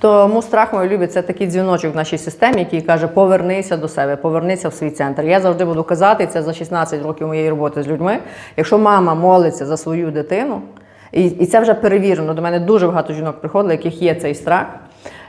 Тому страх мої любі, це такий дзвіночок в нашій системі, який каже: повернися до себе, повернися в свій центр. Я завжди буду казати, це за 16 років моєї роботи з людьми. Якщо мама молиться за свою дитину, і, і це вже перевірено. До мене дуже багато жінок приходило, яких є цей страх.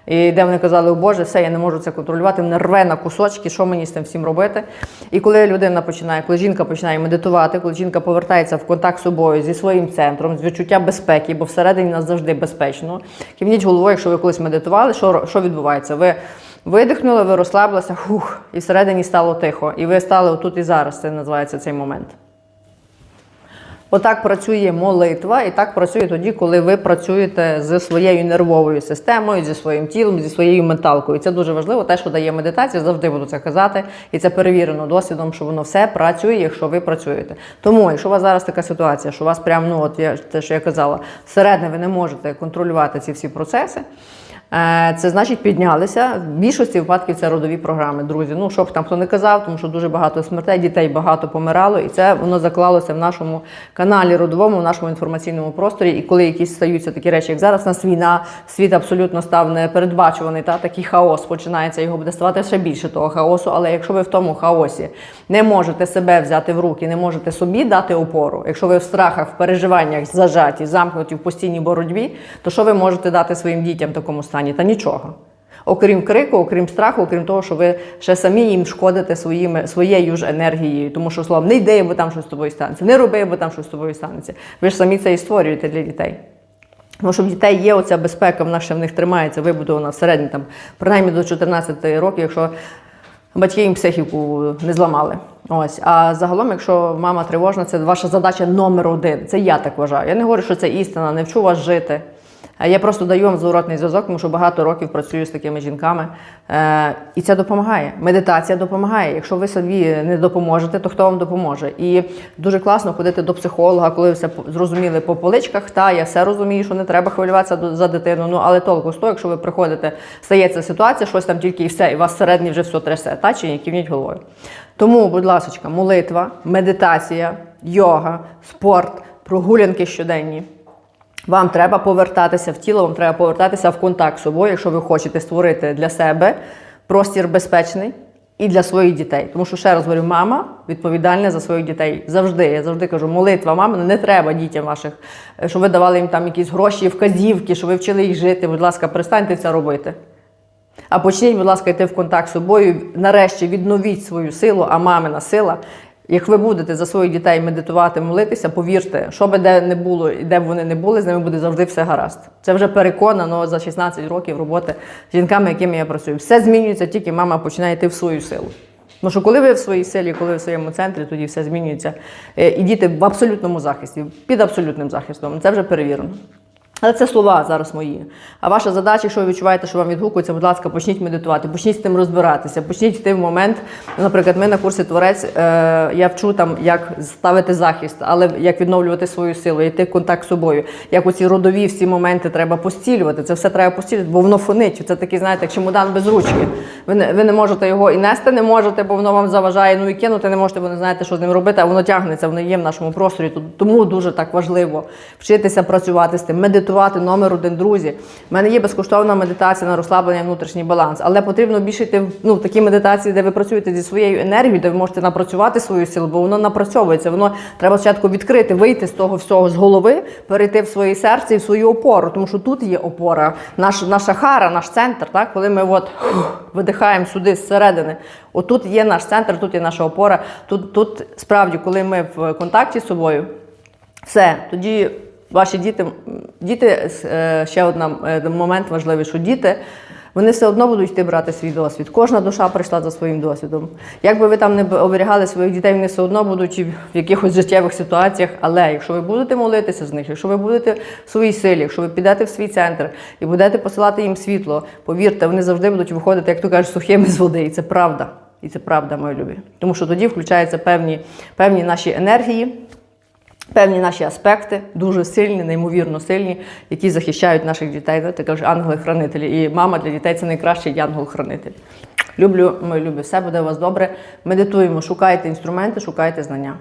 І де вони казали, о Боже, все, я не можу це контролювати, мене рве на кусочки, що мені з цим всім робити. І коли людина починає, коли жінка починає медитувати, коли жінка повертається в контакт з собою, зі своїм центром, з відчуття безпеки, бо всередині нас завжди безпечно. Кивніть головою, якщо ви колись медитували, що, що відбувається? Ви видихнули, ви розслабилися, хух, і всередині стало тихо. І ви стали отут і зараз. Це називається цей момент. Отак працює молитва, і так працює тоді, коли ви працюєте зі своєю нервовою системою, зі своїм тілом, зі своєю менталкою. Це дуже важливо. Те, що дає медитація, завжди буду це казати. І це перевірено досвідом, що воно все працює, якщо ви працюєте. Тому, якщо у вас зараз така ситуація, що у вас прямо, ну от я те, що я казала, всередині ви не можете контролювати ці всі процеси. Е, Це значить піднялися. В більшості випадків це родові програми, друзі. Ну, щоб там хто не казав, тому що дуже багато смертей, дітей багато помирало, і це воно заклалося в нашому каналі родовому, в нашому інформаційному просторі. І коли якісь стаються такі речі, як зараз нас війна, світ абсолютно став непередбачуваний, та такий хаос починається, його буде ставати ще більше того хаосу. Але якщо ви в тому хаосі не можете себе взяти в руки, не можете собі дати опору, якщо ви в страхах, в переживаннях зажаті, замкнуті в постійній боротьбі, то що ви можете дати своїм дітям такому стані? Та нічого. Окрім крику, окрім страху, окрім того, що ви ще самі їм шкодите своїми, своєю ж енергією, тому що словом, не йди, бо там щось з тобою станеться, не роби, бо там щось з тобою станеться. Ви ж самі це і створюєте для дітей. Тому що в дітей є оця безпека, вона ще в них тримається, вибудована всередині, там, принаймні до 14 років, якщо батьки їм психіку не зламали. Ось, а загалом, якщо мама тривожна, це ваша задача номер один. Це я так вважаю. Я не говорю, що це істина, не вчу вас жити. А Я просто даю вам зворотний зв'язок, тому що багато років працюю з такими жінками. Е, і це допомагає. Медитація допомагає. Якщо ви собі не допоможете, то хто вам допоможе? І дуже класно ходити до психолога, коли все зрозуміли по поличках. Та я все розумію, що не треба хвилюватися за дитину. Ну але толку з того, якщо ви приходите, стається ситуація, щось там тільки і все, і вас всередині вже все трясе, та чи ні, кивніть головою. Тому, будь ласка, молитва, медитація, йога, спорт, прогулянки щоденні. Вам треба повертатися в тіло, вам треба повертатися в контакт з собою, якщо ви хочете створити для себе простір безпечний і для своїх дітей. Тому що ще раз говорю, мама відповідальна за своїх дітей. Завжди. Я завжди кажу, молитва мами не треба дітям ваших, е, щоб ви давали їм там якісь гроші, вказівки, щоб ви вчили їх жити. Будь ласка, перестаньте це робити. А почніть, будь ласка, йти в контакт з собою. Нарешті відновіть свою силу, а мамина сила. Як ви будете за своїх дітей медитувати, молитися, повірте, що би де не було і де б вони не були, з ними буде завжди все гаразд. Це вже переконано за 16 років роботи з жінками, якими я працюю. Все змінюється, тільки мама починає йти в свою силу. Тому що коли ви в своїй силі, коли ви в своєму центрі, тоді все змінюється. Е, І діти в абсолютному захисті, під абсолютним захистом. Це вже перевірено. Але це слова зараз мої. А ваша задача, якщо ви відчуваєте, що вам відгукується, будь ласка, почніть медитувати, почніть з тим розбиратися, почніть йти в момент. Наприклад, ми на курсі творець е, я вчу там, як ставити захист, але як відновлювати свою силу, йти в контакт з собою. Як оці родові всі моменти треба постілювати. Це все треба постілювати, бо воно фонить. Це такий, знаєте, як чемодан без ручки. Ви не, ви не можете його і нести не можете, бо воно вам заважає. Ну і кинути не можете, бо не знаєте, що з ним робити, а воно тягнеться, воно є в нашому просторі. Тому дуже так важливо вчитися працювати з тим, медитувати номер один, друзі. У мене є безкоштовна медитація на розслаблення внутрішній баланс, але потрібно більше йти ну, в такі медитації, де ви працюєте зі своєю енергією, де ви можете напрацювати свою силу, бо воно напрацьовується. Воно треба спочатку відкрити, вийти з того всього з голови, перейти в своє серце і в свою опору, тому що тут є опора, наш, наша хара, наш центр. Так, коли ми от видихаємо сюди зсередини. Отут є наш центр, тут є наша опора. Тут, тут справді, коли ми в контакті з собою. Все, тоді ваші діти, діти е, ще один момент важливий, що діти. Вони все одно будуть йти брати свій досвід. Кожна душа прийшла за своїм досвідом. Як би ви там не оберігали своїх дітей, вони все одно будуть в якихось життєвих ситуаціях. Але якщо ви будете молитися з них, якщо ви будете в своїй силі, якщо ви підете в свій центр і будете посилати їм світло, повірте, вони завжди будуть виходити, як то кажуть, сухими з води. І це правда. І це правда, мої любі. Тому що тоді включаються певні, певні наші енергії. Певні наші аспекти дуже сильні, неймовірно сильні, які захищають наших дітей. Ти кажеш, ангели-хранителі. І мама для дітей це найкращий янгол-хранитель. Люблю, любі, все буде у вас добре. Медитуємо, шукайте інструменти, шукайте знання.